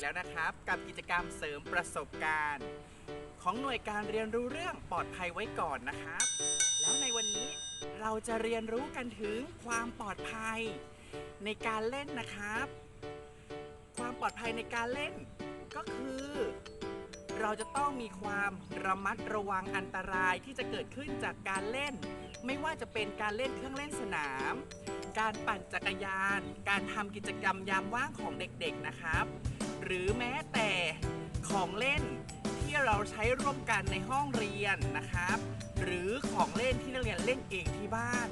แล้วนะครับ กับกิจกรรมเสริมประสบการณ์ ของหน่วยการเรียนรู้เรื่องปลอดภัยไว้ก่อนนะครับ แล้วในวันนี้เราจะเรียนรู้กันถึงความปลอดภัย ในการเล่นนะครับ ความปลอดภัยในการเล่น ก็คือ เราจะต้องมีความระมัดระวังอันตรายที่จะเกิดขึ้นจากการเล่น ไม่ว่าจะเป็นการเล่นเครื่องเล่นสนามการปั่นจักรยาน การทำกิจกรรมยามว่างของเด็กๆ นะครับ หรือแม้แต่ของเล่นที่เราใช้ร่วมกันในห้องเรียนนะครับ หรือของเล่นที่นักเรียนเล่นเองที่บ้าน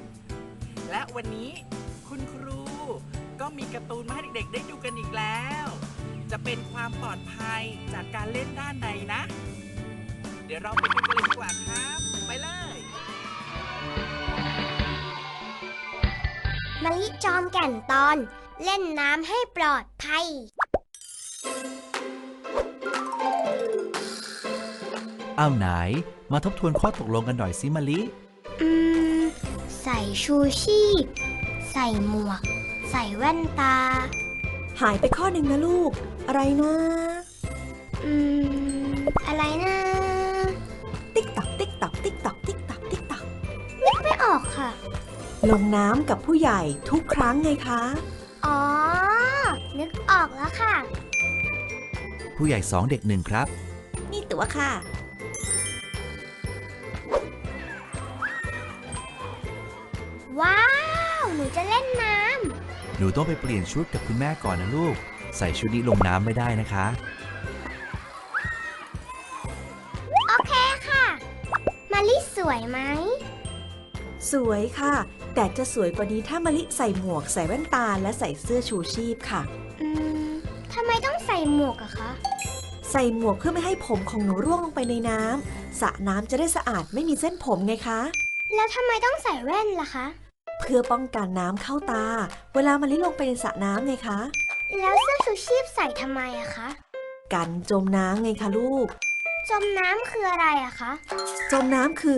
และวันนี้คุณครูก็มีการ์ตูนมาให้เด็กๆ ได้ดูกันอีกแล้ว จะเป็นความปลอดภัยจากการเล่นด้านใดนะ เดี๋ยวเราไปดูกันเลยดีกว่าครับ ไปเลยมะลิจอมแก่นตอน เล่นน้ำให้ปลอดภัย อ้าวไหน มาทบทวนข้อตกลงกันหน่อยสิมะลิ อืม ใส่ชูชีพ ใส่หมวก ใส่แว่นตา หายไปข้อหนึ่งนะลูก อะไรนะ อืม อะไรนะ ติ๊กตักติ๊กตักติ๊กตักติ๊กตักติ๊กตักนึกไม่ออกค่ะ ลงน้ำกับผู้ใหญ่ทุกครั้งไงคะ อ๋อ นึกออกแล้วค่ะ ผู้ใหญ่สองเด็กหนึ่งครับ นี่ตัวค่ะ ว้าว หนูจะเล่นน้หนูต้องไปเปลี่ยนชุดกับคุณแม่ก่อนนะลูก ใส่ชุดนี้ลงน้ำไม่ได้นะคะำโอเคค่ะ มาลิสวยไหม สวยค่ะ แต่จะสวยกว่านี้ถ้ามะลิใส่หมวกใส่แว่นตาและใส่เสื้อชูชีพค่ะ อืมทำไมต้องใส่หมวกอะคะ ใส่หมวกเพื่อไม่ให้ผมของหนูร่วงลงไปในน้ำสระน้ำจะได้สะอาดไม่มีเส้นผมไงคะ แล้วทำไมต้องใส่แว่นล่ะคะ เพื่อป้องกันน้ำเข้าตา เวลามะลิลงไปในสระน้ำไงคะ แล้วเสื้อชูชีพใส่ทำไมอะคะกันจมน้ำไงคะลูก จมน้ำคืออะไรอะคะ จมน้ำคือ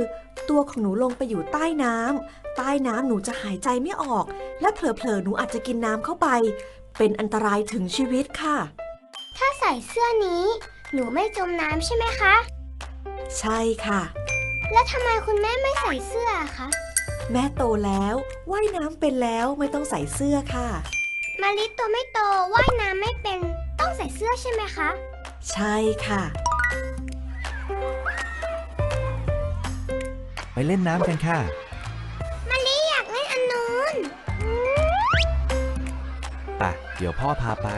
ตัวของหนูลงไปอยู่ใต้น้ำใต้น้ำหนูจะหายใจไม่ออก และเผลอๆหนูอาจจะกินน้ำเข้าไป เป็นอันตรายถึงชีวิตค่ะ ถ้าใส่เสื้อนี้ หนูไม่จมน้ำใช่ไหมคะ ใช่ค่ะ แล้วทำไมคุณแม่ไม่ใส่เสื้ออะคะ แม่โตแล้วว่ายน้ำเป็นแล้วไม่ต้องใส่เสื้อค่ะ มาลิตัวไม่โตว่ายน้ำไม่เป็น ต้องใส่เสื้อใช่ไหมคะ ใช่ค่ะ ไปเล่นน้ำกันค่ะ มาลิอยากเล่นอันนู้น ป่ะ เดี๋ยวพ่อพาไป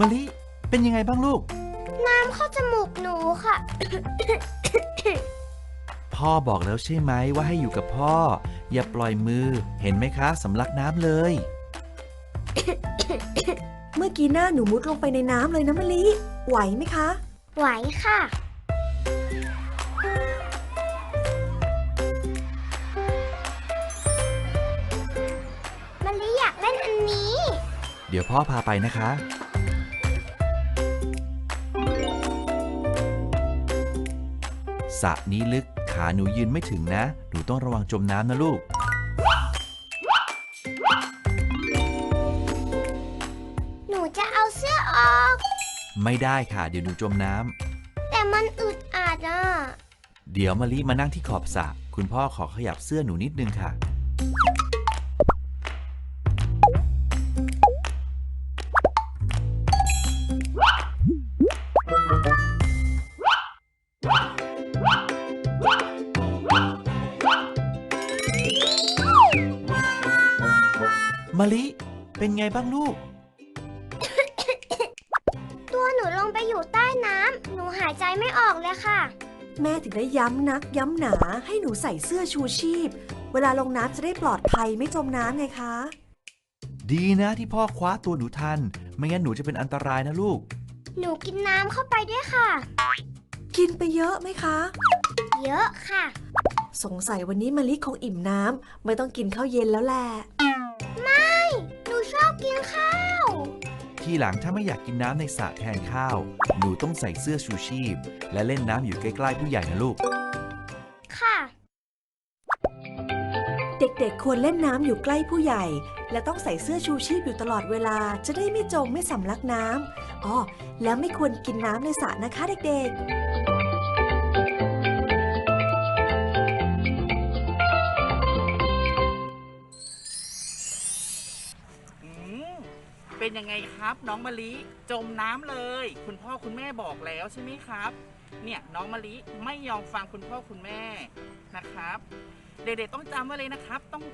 มะลิเป็นยังไงบ้างลูก น้ำเข้าจมูกหนูค่ะ พ่อบอกแล้วใช่ไหมว่าให้อยู่กับพ่อ อย่าปล่อยมือ เห็นไหมคะสำลักน้ำเลย เมื่อกี้หน้าหนูมุดลงไปในน้ำเลยนะมะลิ ไหวไหมคะ ไหวค่ะมาลิอยากเล่นอันนี้ เดี๋ยวพ่อพาไปนะคะ สระนี้ลึกขาหนูยืนไม่ถึงนะ หนูต้องระวังจมน้ำนะลูก หนูจะเอาเสื้อออก ไม่ได้ค่ะ เดี๋ยวหนูจมน้แต่มันอึดอัดอะำเดี๋ยวมะลิมานั่งที่ขอบสระคุณพ่อขอขยับเสื้อหนูนิดนึงค่ะ มะลิ เป็นไงบ้างลูก ตัวหนูลงไปอยู่ใต้น้ำ หนูหายใจไม่ออกเลยค่ะ แม่ถึงได้ย้ำนักย้ำหนา ให้หนูใส่เสื้อชูชีพ เวลาลงน้ำจะได้ปลอดภัยไม่จมน้ำไงคะ ดีนะที่พ่อคว้าตัวหนูทัน ไม่งั้นหนูจะเป็นอันตรายนะลูก หนูกินน้ำเข้าไปด้วยค่ะ กินไปเยอะไหมคะ เยอะค่ะ สงสัยวันนี้มะลิคงอิ่มน้ำไม่ต้องกินข้าวเย็นแล้วแหละไม่หนู ชอบกินข้าว ทีหลังถ้าไม่อยากกินน้ำในสระแทนข้าว หนูต้องใส่เสื้อชูชีพ และเล่นน้ำอยู่ใกล้ๆผู้ใหญ่นะลูก ค่ะ เด็กๆ ควรเล่นน้ำอยู่ใกล้ผู้ใหญ่ และต้องใส่เสื้อชูชีพอยู่ตลอดเวลา จะได้ไม่จมไม่สำลักน้ำอ๋อแล้วไม่ควรกินน้ำในสระนะคะเด็กๆ เป็นยังไงครับ น้องมะลิจมน้ำเลย คุณพ่อคุณแม่บอกแล้วใช่ไหมครับ เนี่ยน้องมะลิไม่ยอมฟังคุณพ่อคุณแม่นะครับ เด็กๆต้องจำไว้เลยนะครับ ต้อง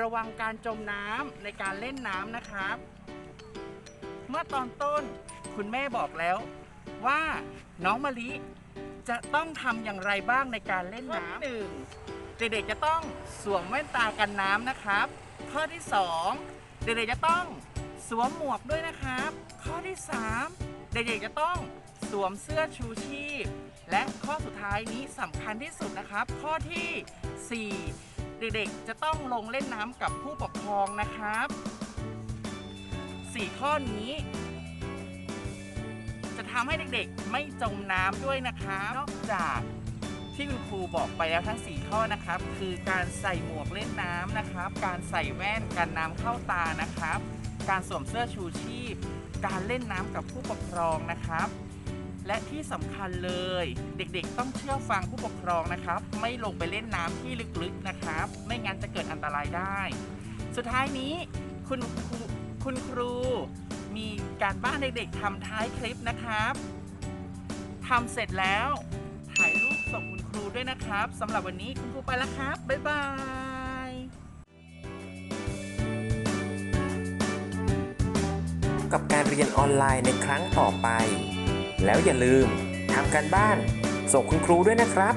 ระวังการจมน้ำในการเล่นน้ำนะครับ เมื่อตอนต้นคุณแม่บอกแล้วว่าน้องมะลิจะต้องทำอย่างไรบ้างในการเล่นน้ำหนึ่งเด็กๆจะต้องสวมแว่นตากันน้ำนะครับ ข้อที่สองเด็กๆจะต้อง สวมหมวกด้วยนะครับ ข้อที่สามเด็กๆจะต้องสวมเสื้อชูชีพ และข้อสุดท้ายนี้สำคัญที่สุดนะครับ ข้อที่ 4 เด็กๆจะต้องลงเล่นน้ำกับผู้ปกครองนะครับ 4 ข้อนี้จะทำให้เด็กๆไม่จมน้ำด้วยนะครับนอกจากที่คุณครูบอกไปแล้วทั้ง 4 ข้อนะครับ คือการใส่หมวกเล่นน้ำนะครับ การใส่แว่นกันน้ำเข้าตานะครับ การสวมเสื้อชูชีพ การเล่นน้ำกับผู้ปกครองนะครับ และที่สำคัญเลยเด็กๆ ต้องเชื่อฟังผู้ปกครองนะครับ ไม่ลงไปเล่นน้ำที่ลึกๆนะครับ ไม่งั้นจะเกิดอันตรายได้ สุดท้ายนี้คุณครูคุณครูมีการบ้านเด็กๆทำท้ายคลิปนะครับทำเสร็จแล้วถ่ายรูปส่งคุณครูด้วยนะครับสำหรับวันนี้คุณครูไปแล้วครับ บ๊ายบาย กับการเรียนออนไลน์ในครั้งต่อไป แล้วอย่าลืมทำการบ้าน ส่งคุณครูด้วยนะครับ